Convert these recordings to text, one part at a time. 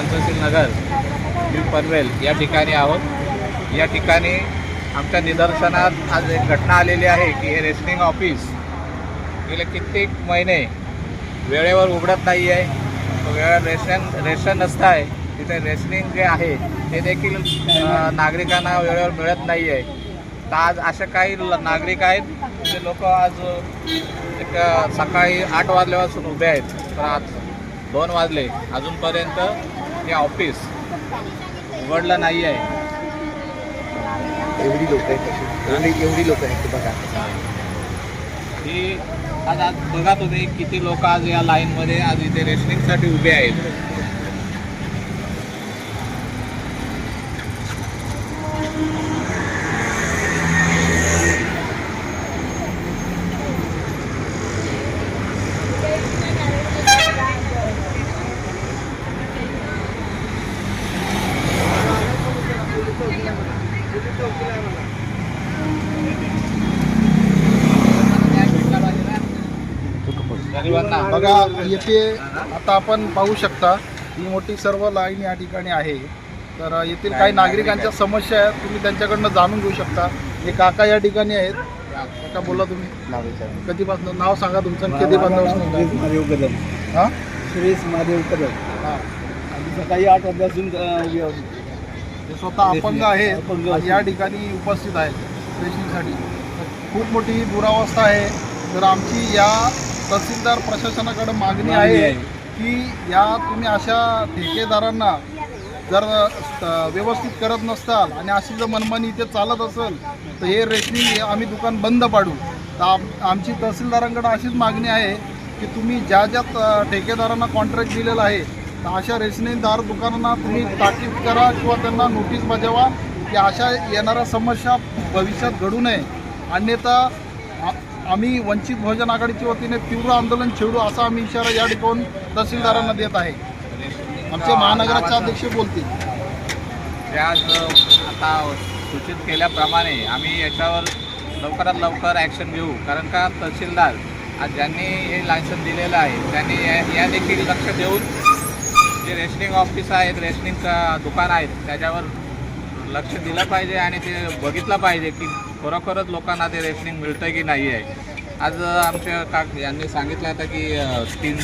Panchsheel Nagar new Panvel या ठिकाणी आहोत. या ठिकाणी आमच्या निदर्शनात आज एक घटना आलेली आहे की हे रेशनिंग ऑफिस गेले कित्येक महिने वेळेवर उघडत नाही आहे. वेळेवर रेशन रेशन नसतं आहे. तिथे रेशनिंग जे आहे ते देखील नागरिकांना वेळेवर मिळत नाही आहे. तर आज असे काही नागरिक आहेत जे लोक आज एक सकाळी आठ वाजल्यापासून उभे आहेत. तर आज दोन वाजले. अजूनपर्यंत हे ऑफिस उघडलं नाही आहे. एवढी लोक आहेत एवढी एवढी लोक आहेत ते बघा. ही. आज आज बघा तुम्ही किती लोक आज या लाईनमध्ये आज इथे रेशनिंगसाठी उभे आहेत. बघा येथे आता आपण पाहू शकता ही मोठी सर्व लाईन या ठिकाणी आहे. तर येथील काही नागरिकांच्या समस्या आहेत तुम्ही त्यांच्याकडनं जाणून घेऊ शकता. हे काका या ठिकाणी आहेत. काका बोला तुम्ही. कधीपासून नाव सांगा तुमचं कधीपासून महादेव कदम. हां? सुरेश महादेव कदम. हां. सकाळी आठ वाजल्यापासून स्वतः अपंग आहेत आणि या ठिकाणी उपस्थित आहेत. रेशनिंगसाठी खूप मोठी दुरावस्था आहे. तर आमची या तहसीलदार प्रशासनाकडे मागणी आहे की या तुम्ही अशा ठेकेदारांना जर व्यवस्थित करत नसताल आणि अशी जर मनमानी इथे चालत असेल तर हे रेशनिंग आम्ही दुकान बंद पाडू. तर आम आमची तहसीलदारांकडे अशीच मागणी आहे की तुम्ही ज्या ज्या ठेकेदारांना कॉन्ट्रॅक्ट दिलेला आहे तर अशा रेशनिंगदार दुकानांना तुम्ही ताकीद करा किंवा त्यांना नोटीस बजावा की अशा येणाऱ्या समस्या भविष्यात घडू नये. अन्यथा आम्ही वंचित बहुजन आघाडीच्या वतीने तीव्र आंदोलन छेडू असा आम्ही इशारा या ठिकाण तहसीलदारांना देत आहे. आमचे महानगराचे अध्यक्ष बोलतील. आज आता सूचित केल्याप्रमाणे आम्ही याच्यावर लवकरात लवकर ॲक्शन घेऊ. कारण का तहसीलदार आज ज्यांनी हे लायसन दिलेलं आहे त्यांनी या- या देखील लक्ष देऊन जे रेशनिंग ऑफिस आहेत रेशनिंगचं दुकान आहेत त्याच्यावर लक्ष दिलं पाहिजे आणि ते बघितलं पाहिजे की खरोखरच लोकांना ते रेशनिंग मिळतं की नाही आहे आज आमच्या का यांनी सांगितलं होतं की तीन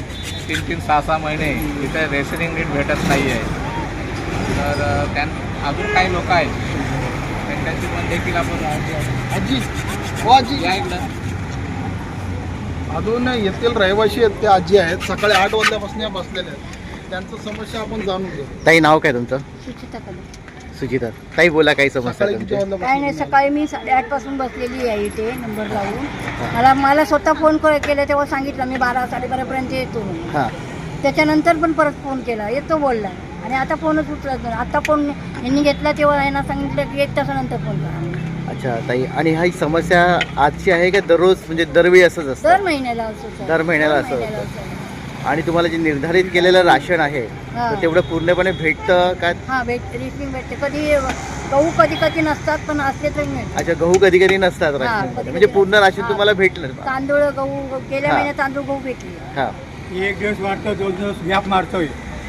तीन तीन सहा सहा महिने इथे रेशनिंग नीट भेटत नाही आहे तर त्यां अजून काही लोक आहेत? त्यांच्याशी पण देखील आपण आजी हो आजी. या इकडं. अजून येथील रहिवासी आहेत ते आजी आहेत. सकाळी आठ वाजल्यापासून या बसलेल्या आहेत. त्यांचं समस्या आपण जाणून घेऊ. ताई नाव काय तुमचं? सुचिता कदम. सुचिता ताई बोला काही समस्या काय नाही सकाळी मी साडेआठपासून बसलेली आहे इथे नंबर लावून. मला मला स्वतः फोन कर केला तेव्हा सांगितलं मी बारा साडेबारापर्यंत येतो म्हणून. हां. त्याच्यानंतर पण परत फोन केला येतो बोलला. आणि आता फोनच उचलत नाही. आता फोन यांनी घेतला तेव्हा यांना सांगितलं की एक तासानंतर फोन करा. अच्छा ताई आणि ही समस्या आजची आहे का दररोज म्हणजे दरवेळी असंच दर असतं महिन्याला असं दर महिन्याला असं होतं. आणि तुम्हाला जे निर्धारित केलेलं राशन आहे हां. तर तेवढं पूर्णपणे भेटतं का? हा भेट रिसिंग भेटते. कधी गहू कधी कधी नसतात पण असले तरी मिळतात अच्छा गहू कधी कधी नसतात हां, राशन. म्हणजे पूर्ण राशन हां. तुम्हाला भेटलं. तांदूळ गहू गेल्या हां. महिन्यात तांदूळ गहू भेटली. हां. एक दिवस वाटतो दोन दिवस गॅप मारतोय.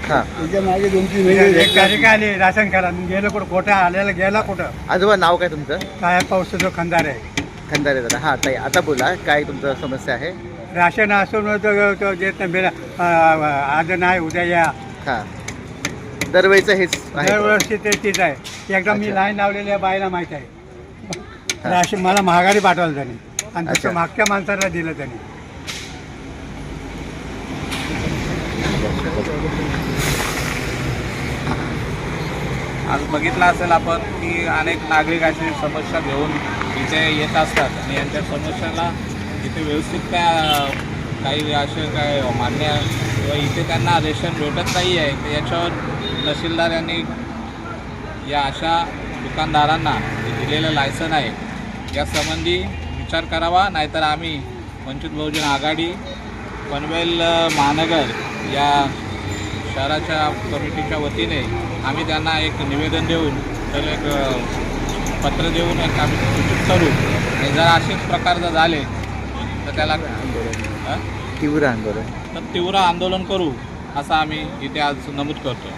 हां. त्याच्यामागे दोन तीन महिने एक तारीख आली राशन कार्ड गेलं कुठं? खोटं आलेलं गेला कुठं? आजोबा नाव काय तुमचं? काय पावसाचं खंदार आहे. खंदारे दादा. हां ताई आता बोला काय तुमचं समस्या आहे? राशन असून तो तो देत नाही आज नाही उद्या या. हां. दरवेळेचं हेच आहे. दरवर्षी ते तीच आहे. एकदा मी अच्छा. लाईन लावलेली आहे बाईला माहीत आहे. राशन मला महागारी पाठवलं त्यांनी. आणि अच्छा. तसं मागच्या माणसाला दिलं त्यांनी. आज बघितलं असेल आपण की अनेक नागरिक अशी समस्या घेऊन इथे येत असतात आणि यांच्या समस्याला इथे व्यवस्थित काय काही असे काय मान्य किंवा इथे त्यांना रेशन भेटत नाही आहे तर याच्यावर तहसीलदार यांनी या अशा दुकानदारांना दिलेलं लायसन आहे यासंबंधी विचार करावा. नाहीतर आम्ही वंचित बहुजन आघाडी पनवेल महानगर या शहराच्या कमिटीच्या वतीने आम्ही त्यांना एक निवेदन देऊन तर एक पत्र देऊन एक आम्ही सूचित करू. आणि जर असेच प्रकार जर झाले तर त्याला? तीव्र आंदोलन. तर तीव्र आंदोलन करू असं आम्ही इथे आज नमूद करतो